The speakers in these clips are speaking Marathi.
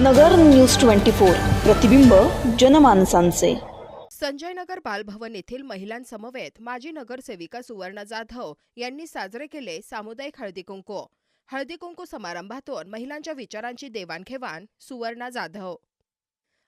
नगर न्यूज ट्वेंटी फोर प्रतिबिंब जनमानसांचे. संजय नगर बालभवन येथील महिलांसमवेत माजी नगरसेविका सुवर्णा जाधव यांनी साजरे केले सामुदायिक हळदी कुंकू. हळदी कुंकू समारंभातून महिलांच्या विचारांची देवाणघेवाण सुवर्णा जाधव.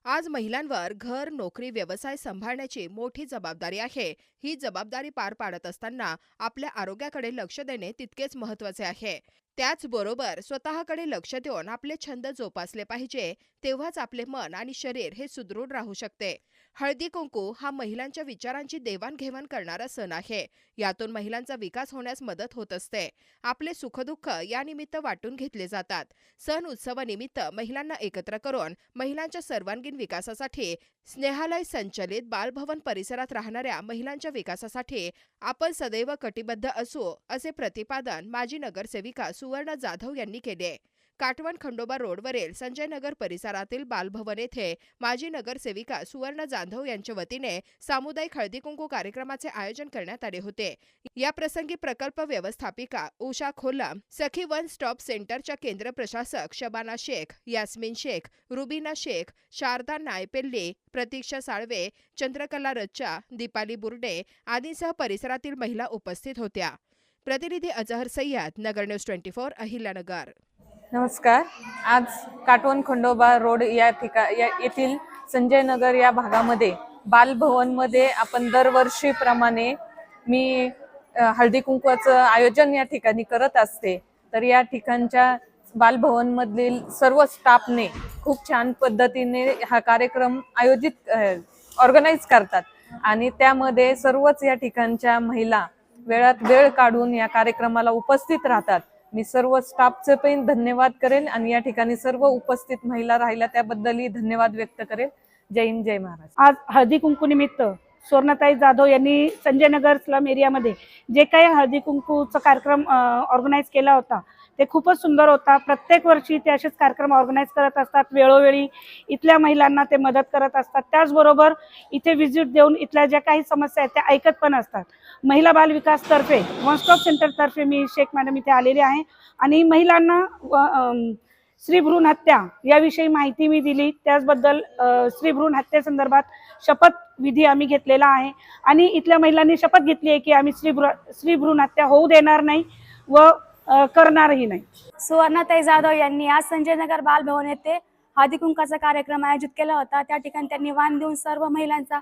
आज महिलांवर घर नोकरी व्यवसाय सांभाळण्याची मोठी जबाबदारी आहे. ही जबाबदारी पार पाडत असताना आपल्या आरोग्याकडे लक्ष देणे तितकेच महत्त्वाचे आहे. त्याचबरोबर स्वतःकडे लक्ष देऊन आपले छंद जोपासले पाहिजे तेव्हाच आपले मन आणि शरीर हे सुदृढ राहू शकते. हळदी कुंकू हा महिलांच्या विचारांची देवाणघेवाण करणारा सण आहे. यातून महिलांचा विकास होण्यास मदत होत असते. आपले सुखदुःख यानिमित्त वाटून घेतले जातात. सण उत्सवानिमित्त महिलांना एकत्र करून महिलांच्या सर्वांगीण विकासासाठी स्नेहालय संचलित बालभवन परिसरात राहणाऱ्या महिलांच्या विकासासाठी आपण सदैव कटिबद्ध असू असे प्रतिपादन माजी नगरसेविका सुवर्ण जाधव यांनी केले. काटवण खंडोबा रोडवरील संजय नगर परिसरातील बालभवन येथे माजी नगरसेविका सुवर्ण जाधव यांच्या वतीने सामुदायिक हळदी कुंकू कार्यक्रमाचे आयोजन करण्यात आले होते. या प्रसंगी प्रकल्प व्यवस्थापिका उषा खोलम सखी वन स्टॉप सेंटरच्या केंद्र प्रशासक शबाना शेख यास्मिन शेख रुबीना शेख शारदा नायपेल्ले प्रतीक्षा साळवे चंद्रकला रच्चा दीपाली बुर्डे आदींसह परिसरातील महिला उपस्थित होत्या. प्रतिनिधी Azhar Sayyad Nagar news twenty four Ahilyanagar. नमस्कार. आज काटवण खंडोबा रोड या ठिका या येथील संजय नगर या भागामध्ये बालभवनमध्ये आपण दरवर्षीप्रमाणे मी हळदी कुंकवाचं आयोजन या ठिकाणी करत असते. तर या ठिकाणच्या बालभवनमधील सर्व स्टाफने खूप छान पद्धतीने हा कार्यक्रम आयोजित ऑर्गनाईज करतात. आणि त्यामध्ये सर्वच या ठिकाणच्या महिला वेळात वेळ काढून या कार्यक्रमाला उपस्थित राहतात. मी सर्व स्टाफचे पण धन्यवाद करेन आणि या ठिकाणी सर्व उपस्थित महिला राहिल्या त्याबद्दलही धन्यवाद व्यक्त करेन जय हिंद जय महाराज आज हळदी कुंकू निमित्त स्वर्णताई जाधव यांनी संजय नगर स्लम एरियामध्ये जे काही हळदी कुंकूचा कार्यक्रम ऑर्गनाईज केला होता ते खूपच सुंदर होता. प्रत्येक वर्षी ते असेच कार्यक्रम ऑर्गनाईज करत असतात. वेळोवेळी इथल्या महिलांना ते मदत करत असतात. त्याचबरोबर इथे व्हिजिट देऊन इथल्या ज्या काही समस्या आहेत त्या ऐकत पण असतात. महिला बाल विकास तर्फे वन स्टॉप सेंटर तर्फे मी शेख मॅडम इथे आलेले आहे. आणि महिलांना स्त्री भ्रूण हत्या याविषयी माहिती मी दिली. त्याचबद्दल स्त्री भ्रूण हत्येसंदर्भात शपथ विधी आम्ही घेतलेला आहे. आणि इथल्या महिलांनी शपथ घेतली आहे की आम्ही स्त्री भ्रू स्त्री भ्रूण हत्या होऊ देणार नाही व करणारही नाही. सुवर्णाताई जाधव यांनी आज संजय नगर बालभवन येथे हळदी कुंकाचा कार्यक्रम आयोजित केला होता. त्या ठिकाणी त्यांनी वाण देऊन सर्व महिलांचा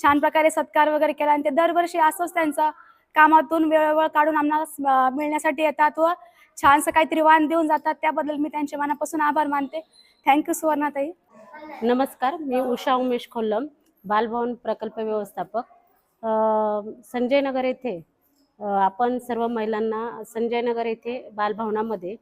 छान प्रकारे सत्कार वगैरे केला आणि ते दरवर्षी असंच त्यांचं कामातून वेळोवेळ काढून आम्हाला मिळण्यासाठी येतात व छानसं काहीतरी वाण देऊन जातात. त्याबद्दल मी त्यांचे मनापासून आभार मानते. थँक्यू सुवर्णाताई. नमस्कार मी उषा उमेश खोल्लम बालभवन प्रकल्प व्यवस्थापक. संजय नगर येथे आपण सर्व महिलांना संजय नगर येथे बालभवनामध्ये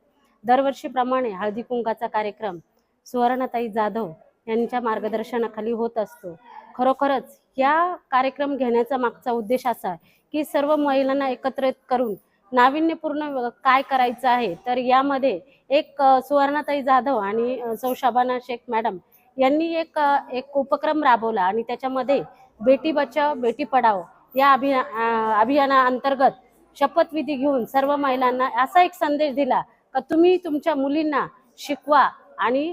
दरवर्षीप्रमाणे हळदी कुंकाचा कार्यक्रम सुवर्णताई जाधव यांच्या मार्गदर्शनाखाली होत असतो. खरोखरच या कार्यक्रम घेण्याचा मागचा उद्देश असा आहे की सर्व महिलांना एकत्रित करून नाविन्यपूर्ण काय करायचं आहे तर यामध्ये एक सुवर्णाताई जाधव आणि सौ शबाना शेख मॅडम यांनी एक एक उपक्रम राबवला आणि त्याच्यामध्ये बेटी बचाव बेटी पढाओ या अभिया अभियाना अभियानाअंतर्गत शपथविधी घेऊन सर्व महिलांना असा एक संदेश दिला का तुम्ही तुमच्या मुलींना शिकवा आणि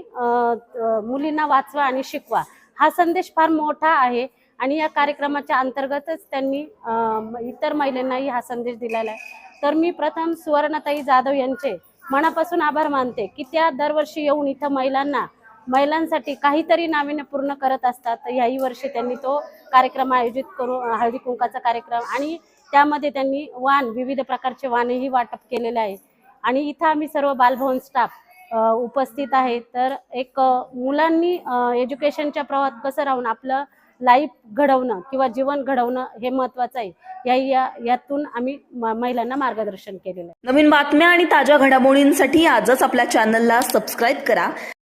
मुलींना वाचवा आणि शिकवा. हा संदेश फार मोठा आहे आणि या कार्यक्रमाच्या अंतर्गतच त्यांनी इतर महिलांनाही हा संदेश दिलेला आहे. तर मी प्रथम सुवर्णताई जाधव यांचे मनापासून आभार मानते की त्या दरवर्षी येऊन इथं महिलांना महिलांसाठी काहीतरी नाविन्यपूर्ण करत असतात. तर याही वर्षी त्यांनी तो कार्यक्रम आयोजित करून हळदी कुंकाचा कार्यक्रम आणि त्यामध्ये त्यांनी वाण विविध प्रकारचे वाणही वाटप केलेले आहे. आणि इथं आम्ही सर्व बालभवन स्टाफ उपस्थित आहे. तर एक मुलांनी एज्युकेशनच्या प्रवाहात कसं राहून आपलं लाईफ घडवणं किंवा जीवन घडवणं हे महत्त्वाचं आहे. या या- यातून आम्ही महिलांना मार्गदर्शन केलेलं आहे. नवीन बातम्या आणि ताज्या घडामोडींसाठी आजच आपल्या चॅनलला सबस्क्राईब करा.